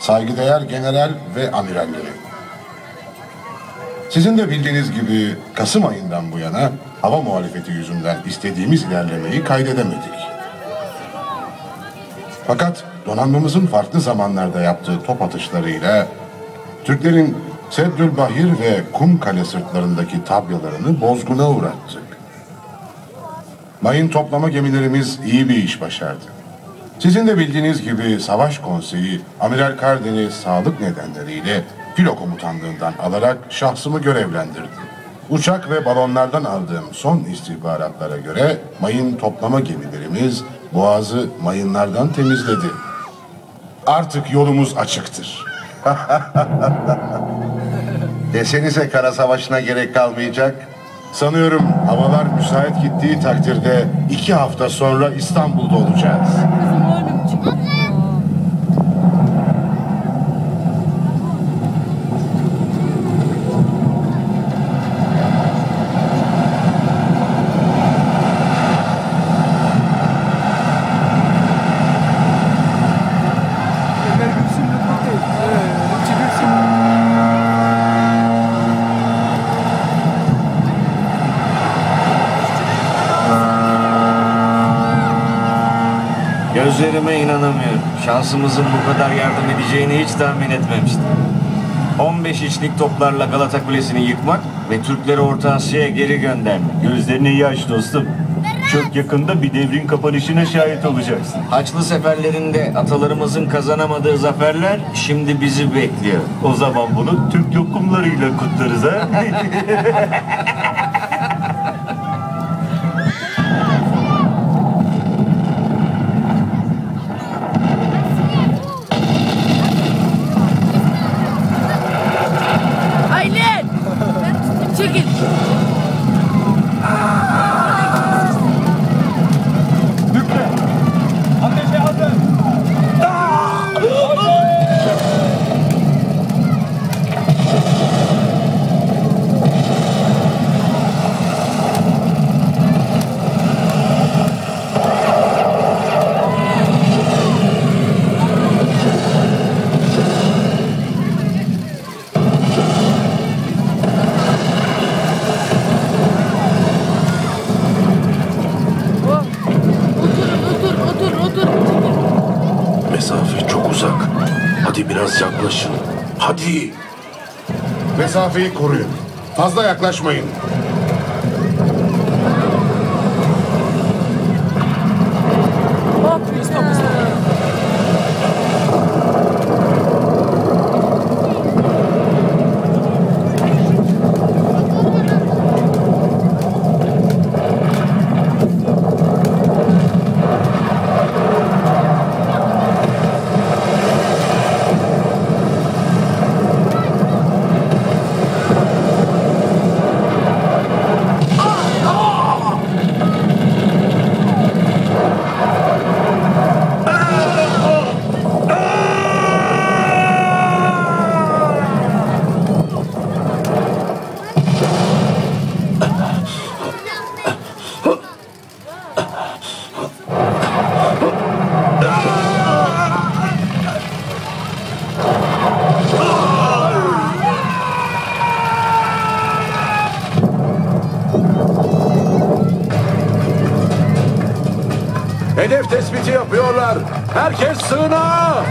saygıdeğer general ve amiralleri. Sizin de bildiğiniz gibi Kasım ayından bu yana hava muhalefeti yüzünden istediğimiz ilerlemeyi kaydedemedik. Fakat donanmamızın farklı zamanlarda yaptığı top atışlarıyla Türklerin Seddül Bahir ve Kum Kale sırtlarındaki tabyalarını bozguna uğrattık. Mayın toplama gemilerimiz iyi bir iş başardı. Sizin de bildiğiniz gibi Savaş Konseyi Amiral Karden'i sağlık nedenleriyle filo komutanlığından alarak şahsımı görevlendirdi. Uçak ve balonlardan aldığım son istihbaratlara göre mayın toplama gemilerimiz boğazı mayınlardan temizledi. Artık yolumuz açıktır. Desenize kara savaşına gerek kalmayacak. Sanıyorum havalar müsait gittiği takdirde iki hafta sonra İstanbul'da olacağız. Gözlerime inanamıyorum. Şansımızın bu kadar yardım edeceğini hiç tahmin etmemiştim. 15 içlik toplarla Galata Kulesi'ni yıkmak ve Türkleri Orta Asya'ya geri göndermek. Gözlerini iyi aç dostum. Çok yakında bir devrin kapanışına şahit olacaksın. Haçlı seferlerinde atalarımızın kazanamadığı zaferler şimdi bizi bekliyor. O zaman bunu Türk lokumlarıyla kutlarız ha. Look at. Mesafe çok uzak. Hadi biraz yaklaşın. Hadi. Mesafeyi koruyun. Fazla yaklaşmayın. Hop. Hedef tespiti yapıyorlar. Herkes sığınağa.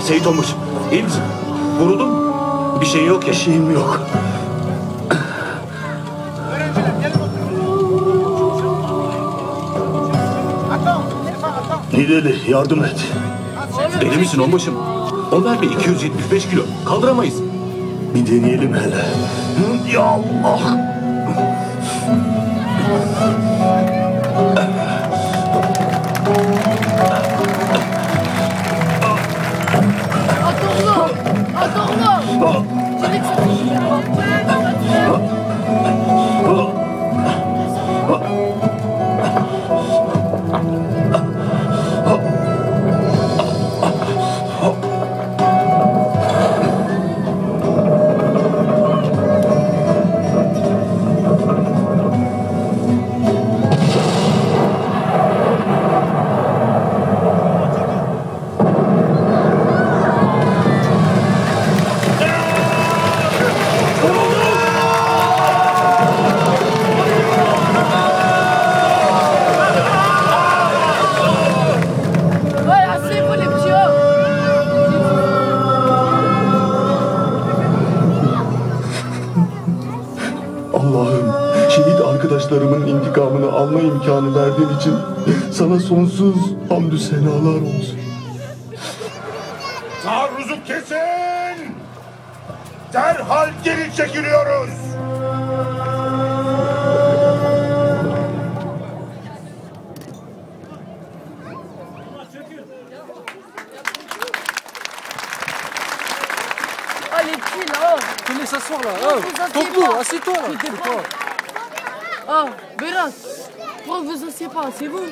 Seyit olmuş. İyi misin? Vuruldun mu? Bir şey yok ya. Bir şeyim yok. Nideli yardım et. Deli misin onbaşım? O mermi 275 kilo. Kaldıramayız. Bir deneyelim hele. Ya Allah. Arkadaşlarımın intikamını alma imkanı verdiğin için sana sonsuz hamdü senalar olsun. Taarruzu kesin! Derhal geri çekiliyoruz! Les petits, là Tu laisses s'asseoir là. Oh, pas. assieds-toi là. Oh, Bélas Pourquoi vous asseyez pas C'est vous